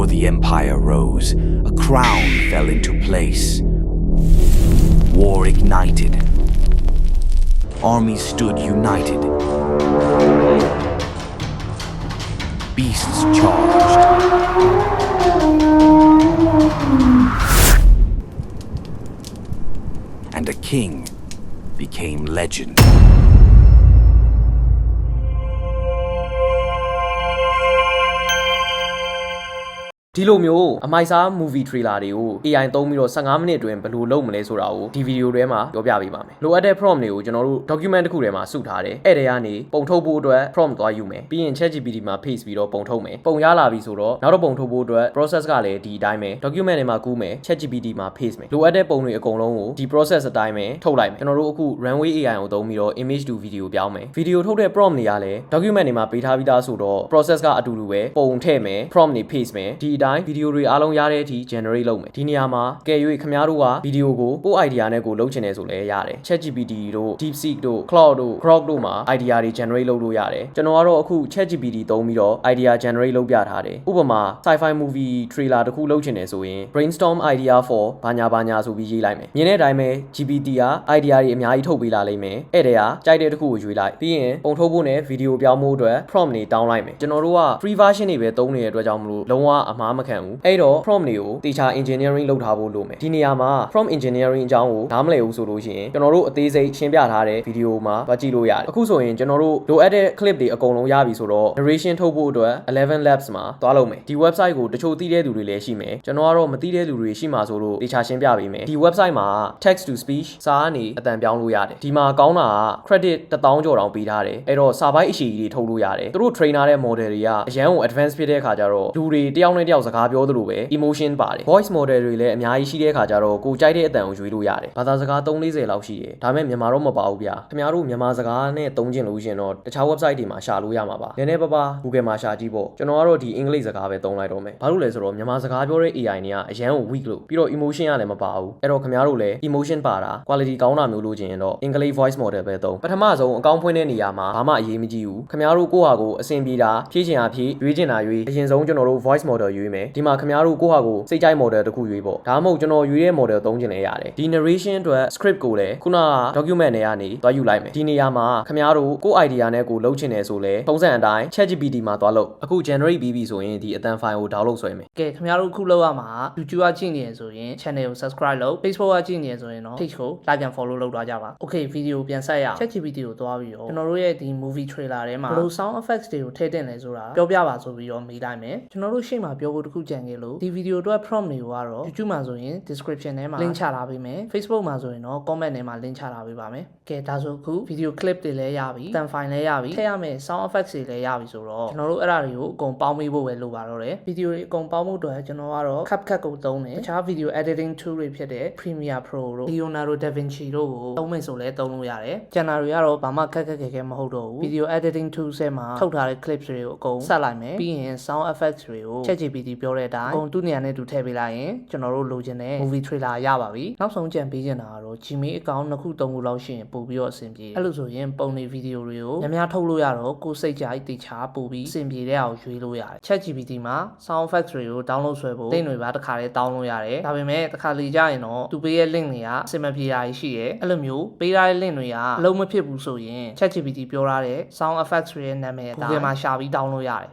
Before the empire rose, a crown fell into place. War ignited. Armies stood united. Beasts charged. And a king became legend. ဒီလိုမျိုးအမိုက်စား movie trailer တွေကို AI သုံးပြီးတော့15မိနစ်အတွင်းဘယ်လိုလုပ်မလဲဆိုတာကိုဒီဗီဒီယိုထဲမှာပြောပြပေးပါမယ်လိုအပ်တဲ့ prompt တွေကိုကျွန်တော်တို့ document တစ်ခုထဲမှာစုထားတယ်အဲ့ထဲကနေပုံထုတ်ဖို့အတွက် prompt သွားယူမယ်ပြီးရင် ChatGPT မှာ paste ပြီးတော့ပုံထုတ်မယ်ပုံရလာပြီဆိုတော့နောက်တော့ပုံထုတ်ဖို့အတွက် process ကလည်းဒီအတိုင်းပဲ document ထဲမှာကူးမယ် ChatGPT မှာ paste မယ်လိုအပ်တဲ့ပုံတွေအကုန်လုံးကိုဒီ process အတိုင်းပဲထုတ်လိုက်မယ်ကျွန်တော်တို့အခု runway AI ကိုသုံးပြီးတော့ image to video ပြောင်းမယ်ဗီဒီယိုထုတ်တဲ့ prompt တွေကလည်း document တွေမှာပေးထားပြီးသားဆိုတော့ process ကအတူတူပဲပုံထည့်မယ် prompt တွေ paste မယ်ဒီအတိုင်းဗီဒီယိုတွေအားလုံးရတဲ့အထိ generate လုပ်မယ်ဒီနေရာမှာကဲ၍ခင်ဗျားတို့ကဗီဒီယိုကိုကိုယ့် idea နဲ့ကိုလုပ်ချင်တယ်ဆိုလည်းရတယ် ChatGPT တို့ DeepSeek တို့ Claude တို့ Grok တို့မှာ idea တွေ generate လုပ်လို့ရတယ်ကျွန်တော်ကတော့အခု ChatGPT သုံးပြီးတော့ idea generate လုပ်ပြထားတယ်ဥပမာ sci-fi movie trailer တစ်ခုလုပ်ချင်တယ်ဆိုရင် brainstorm idea for ဘာညာဘာညာဆိုပြီးရေးလိုက်မယ်မြင်တဲ့အတိုင်းပဲ GPT က idea တွေအများကြီးထုတ်ပေးလာလိမ့်မယ်အဲ့တဲ့ကကြိုက်တဲ့တစ်ခုကိုရွေးလိုက်ပြီးရင်ပုံထုတ်ဖို့နဲ့ဗီဒီယိုပြောင်းဖို့အတွက် prompt တွေတောင်းလိုက်မယ်ကျွန်တော်တို့က free version တွေပဲသုံးနေတဲ့အတွက်ကြောင့်မလို့လုံးဝအမှားမခံဘူးအဲ့တော့ prompt တွေကိုတေချာ engineering လုပ်ထားဖို့လိုမယ်ဒီနေရာမှာ prompt engineering အကြောင်းကိုနားမလည်ဘူးဆိုလို့ရှိရင်ကျွန်တော်တို့အသေးစိတ်ရှင်းပြထားတဲ့ဗီဒီယိုမှာသွားကြည့်လို့ရတယ်အခုဆိုရင်ကျွန်တော်တို့လိုအပ်တဲ့ clip တွေအကုန်လုံးရပြီဆိုတော့ narration ထုတ်ဖို့အတွက်11 labs မှာသွားလုပ်မယ်ဒီ website ကိုတချို့သိတဲ့သူတွေလည်းရှိမယ်ကျွန်တော်ကတော့မသိတဲ့လူတွေရှိမှာဆိုလို့တေချာရှင်းပြပေးမယ်ဒီ website မှာ text to speech စာကနေအတန်ပြောင်းလို့ရတယ်ဒီမှာကောင်းတာက credit 1000ကျော်တောင်ပေးထားတယ်အဲ့တော့စာပိုင်းအရှိကြီးတွေထုတ်လို့ရတယ်သူတို့ trainer တဲ့ model တွေကအရန်ကို advanced ဖြစ်တဲ့အခါကျတော့လူတွေတယောက်နဲ့တယောက်စကားပြောသလိုပဲ emotion ပါတယ် voice model တွေလည်းအများကြီးရှိတဲ့အခါကျတော့ကိုကြိုက်တဲ့အတန်ကိုရွေးလို့ရတယ်ဘာသာစကား340လောက်ရှိတယ်ဒါပေမဲ့မြန်မာတော့မပါဘူးဗျာခင်ဗျားတို့မြန်မာစကားနဲ့သုံးကျင်လို့ရှရင်တော့တခြား website တွေမှာရှာလို့ရမှာပါနည်းနည်းပါးပါး Google မှာရှာကြည့်ပေါ့ကျွန်တော်ကတော့ဒီအင်္ဂလိပ်စကားပဲသုံးလိုက်တော့မယ်ဘာလို့လဲဆိုတော့မြန်မာစကားပြောတဲ့ AI တွေကအရန်ကို weak လို့ပြီးတော့ emotion ကလည်းမပါဘူးအဲ့တော့ခင်ဗျားတို့လည်း emotion ပါတာ quality ကောင်းတာမျိုးလို့ချင်ရင်တော့အင်္ဂလိပ် voice model ပဲသုံးပထမဆုံးအကောင့်ဖွင့်တဲ့နေရာမှာဘာမှအရေးမကြီးဘူးခင်ဗျားတို့ကိုယ့်ဟာကိုယ်အဆင်ပြေတာဖြည့်ချင်တာဖြည့်ရွေးချင်တာရွေးအရင်ဆုံးကျွန်တော်တို့ voice model ရွေးမယ်ဒီမှာခင်ဗျားတို့ကိုယ့်ဟာကိုယ်စိတ်ကြိုက် model တစ်ခုရွေးပေါ့ဒါမှမဟုတ်ကျွန်တော်ရွေးတဲ့ model သုံးချင်လည်းရတယ်ဒီ narration အတွက် script ကိုလည်းခုနက document တွေကနေသွားယူလိုက်မယ်ဒီနေရာမှာခင်ဗျားတို့ကိုယ့် idea နဲ့ကိုယ်လုပ်ချင်တယ်ဆိုလဲပုံစံအတိုင်း ChatGPT မှာသွားလုပ်အခု generate ပြီးပြီဆိုရင်ဒီအတန် file ကို download ဆွဲမယ်ကဲခင်ဗျားတို့အခုလောက်ရမှာ YouTube ကကြည့်နေရဆိုရင် channel ကို subscribe လုပ် Facebook ကကြည့်နေရဆိုရင်တော့ page ကို like and follow လုပ်သွားကြပါ Okay ဗီဒီယိုပြန်ဆက်ရအောင် ChatGPT ကိုသွားပြီးတော့ကျွန်တော်တို့ရဲ့ဒီ movie trailer ထဲမှာဘယ်လို sound effects တွေကိုထည့်တင်လဲဆိုတာပြောပြပါဆိုပြီးတော့မေးလိုက်မယ်ကျွန်တော်တို့ရှေ့မှာပြောဖို့တစ်ခုကြံခဲ့လို့ဒီဗီဒီယိုအတွက် prompt တွေကိုကတော့ YouTube မှာဆိုရင် description ထဲမှာ link ချထားပေးမယ် Facebook မှာဆိုရင်တော့ comment ထဲမှာ link ချထားပေးပါမယ်ကဲဒါဆိုအခု video clip တွေလည်းရပြီ than file လည်းရပြီထည့်ရမယ့် sound effects တွေလည်းရပြီဆိုတော့ကျွန်တော်တို့အဲ့ဒါတွေကိုအကုန်ပေါင်းပေးဖို့ပဲလိုပါတော့တယ်ဗီဒီယိုတွေအကုန်ပေါင်းဖို့အတွက်ကျွန်တော်ကတော့ CapCut ကိုသုံးတယ်တခြား video editing tool တွေဖြစ်တဲ့ Premiere Pro တို့ Leonardo Da Vinci တို့ကိုသုံးမယ်ဆိုလည်းသုံးလို့ရတယ်ကျန်တာတွေကတော့ဘာမှခက်ခက်ခဲခဲမဟုတ်တော့ဘူး video editing tool ဆဲမှာထုတ်ထားတဲ့ clips တွေကိုအကုန်ဆက်လိုက်မယ်ပြီးရင် sound effects တွေကို ChatGPT ပြောတဲ့အတိုင်းအကုန်သူ့နေရာနဲ့သူထည့်ပေးလိုက်ရင်ကျွန်တော်တို့လိုချင်တဲ့ movie trailer ရပါပြီနောက်ဆုံးကြံပေးချင်တာကတော့ Gmail account နှစ်ခုသုံးခုလောက်ရှိရင်ပို့ပြီးတော့အဆင်ပြေအဲ့လိုဆိုရင်ပုံနေ video တွေကိုများများထုတ်လို့ရတော့ကိုယ်စိတ်ကြိုက်တေချာပို့ပြီးအဆင်ပြေတဲ့အောင်ရွေးလို့ရတယ် ChatGPT မှာ sound effects တွေကို download ဆွဲဖို့ link တွေပါတစ်ခါလေး download လို့ရတယ်ဒါပေမဲ့တစ်ခါလေကြာရင်တော့သူပေးရဲ့ link တွေကအဆင်မပြေတာရှိတယ်အဲ့လိုမျိုးပေးထားတဲ့ link တွေကအလုံးမဖြစ်ဘူးဆိုရင် ChatGPT ပြောထားတဲ့ sound effects တွေရဲ့နာမည် Google မှာရှာပြီး download ရတယ်